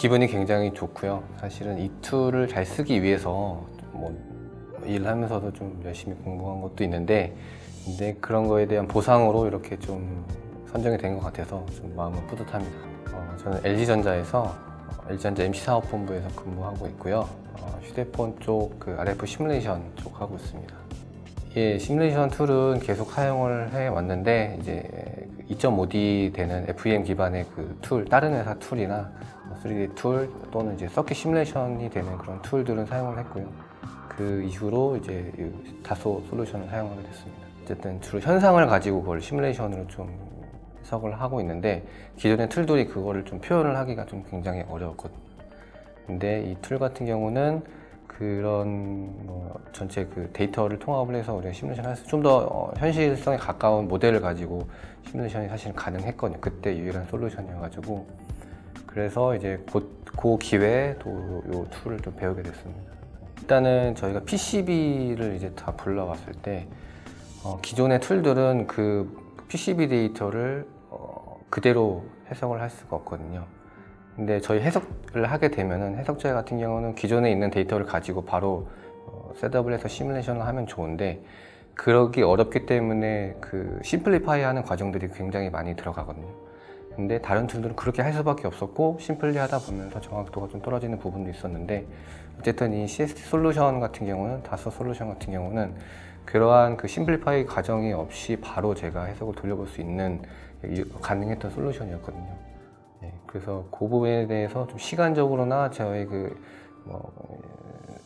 기분이 굉장히 좋고요. 사실은 이 툴을 잘 쓰기 위해서 뭐 일하면서도 좀 열심히 공부한 것도 있는데, 근데 그런 거에 대한 보상으로 이렇게 좀 선정이 된 것 같아서 좀 마음은 뿌듯합니다. 어, 저는 LG전자에서 LG전자 MC사업본부에서 근무하고 있고요. 어, 휴대폰 쪽 그 RF 시뮬레이션 쪽 하고 있습니다. 예, 시뮬레이션 툴은 계속 사용을 해 왔는데 이제 2.5D 되는 FEM 기반의 그 툴, 다른 회사 툴이나 3D 툴 또는 이제 서킷 시뮬레이션이 되는 그런 툴들은 사용을 했고요. 그 이후로 이제 이 다소 솔루션을 사용하게 됐습니다. 어쨌든 주로 현상을 가지고 그걸 시뮬레이션으로 좀 해석을 하고 있는데 기존의 툴들이 그거를 좀 표현을 하기가 좀 굉장히 어려웠거든요. 근데 이 툴 같은 경우는 그런 뭐 전체 그 데이터를 통합을 해서 우리가 시뮬레이션 할수 좀더 어, 현실성에 가까운 모델을 가지고 시뮬레이션이 사실 가능했거든요. 그때 유일한 솔루션이어가지고 그래서 이제 곧 그 기회에 또이 툴을 좀 배우게 됐습니다. 일단은 저희가 PCB를 이제 다 불러왔을 때 어, 기존의 툴들은 그 PCB 데이터를 어, 그대로 해석을 할 수가 없거든요. 근데 저희 해석을 하게 되면은 해석자 같은 경우는 기존에 있는 데이터를 가지고 바로 어, 셋업을 해서 시뮬레이션을 하면 좋은데 그러기 어렵기 때문에 그 심플리파이 하는 과정들이 굉장히 많이 들어가거든요. 근데 다른 툴들은 그렇게 할 수밖에 없었고 심플리 하다 보면서 정확도가 좀 떨어지는 부분도 있었는데 어쨌든 이 CST 솔루션 같은 경우는 다소 솔루션 같은 경우는 그러한 그 심플리파이 과정이 없이 바로 제가 해석을 돌려볼 수 있는 이- 가능했던 솔루션이었거든요. 네, 그래서 그 부분에 대해서 좀 시간적으로나 저희 그 뭐,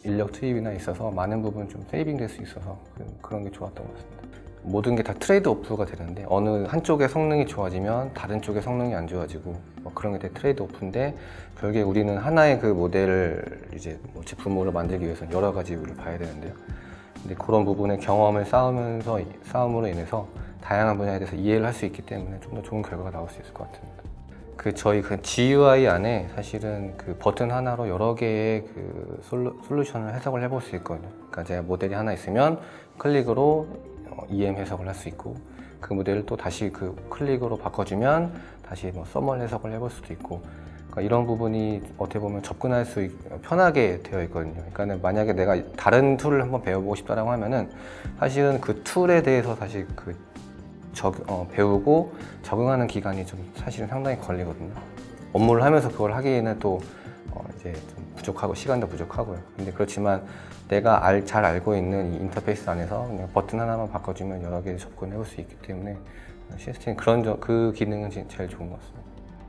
인력 투입이나 있어서 많은 부분 좀 세이빙 될 수 있어서 그- 그런 게 좋았던 것 같습니다. 모든 게 다 트레이드 오프가 되는데 어느 한쪽의 성능이 좋아지면 다른 쪽의 성능이 안 좋아지고 뭐 그런 게 다 트레이드 오프인데 결국에 우리는 하나의 그 모델을 이제 뭐 제품으로 만들기 위해서는 여러 가지를 봐야 되는데요. 근데 그런 부분의 경험을 쌓으면서 쌓음으로 인해서 다양한 분야에 대해서 이해를 할 수 있기 때문에 좀 더 좋은 결과가 나올 수 있을 것 같습니다. 그 저희 그 GUI 안에 사실은 그 버튼 하나로 여러 개의 그 솔루, 솔루션을 해석을 해볼 수 있거든요. 그러니까 제가 모델이 하나 있으면 클릭으로 어, EM 해석을 할 수 있고 그 모델을 또 다시 그 클릭으로 바꿔주면 다시 뭐 써멀 해석을 해볼 수도 있고 그러니까 이런 부분이 어떻게 보면 접근할 수 있- 편하게 되어 있거든요. 그러니까 만약에 내가 다른 툴을 한번 배워보고 싶다라고 하면은 사실은 그 툴에 대해서 사실 그 적, 어, 배우고 적응하는 기간이 좀 사실은 상당히 걸리거든요. 업무를 하면서 그걸 하기에는 또 어, 이제 좀 부족하고 시간도 부족하고요. 근데 그렇지만 내가 알, 잘 알고 있는 이 인터페이스 안에서 그냥 버튼 하나만 바꿔주면 여러 개 접근해 볼 수 있기 때문에 시스템 그런 점- 그 기능은 제- 제일 좋은 것 같습니다.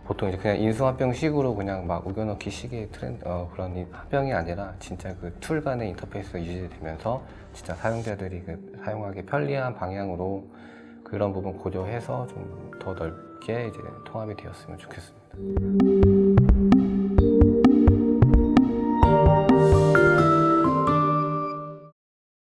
보통 이제 그냥 인수합병식으로 그냥 막 우겨넣기 식의 트렌드 어, 그런 이 합병이 아니라 진짜 그 툴 간의 인터페이스가 유지되면서 진짜 사용자들이 그 사용하기 편리한 방향으로 그런 부분 고려해서 좀 더 넓게 이제 통합이 되었으면 좋겠습니다.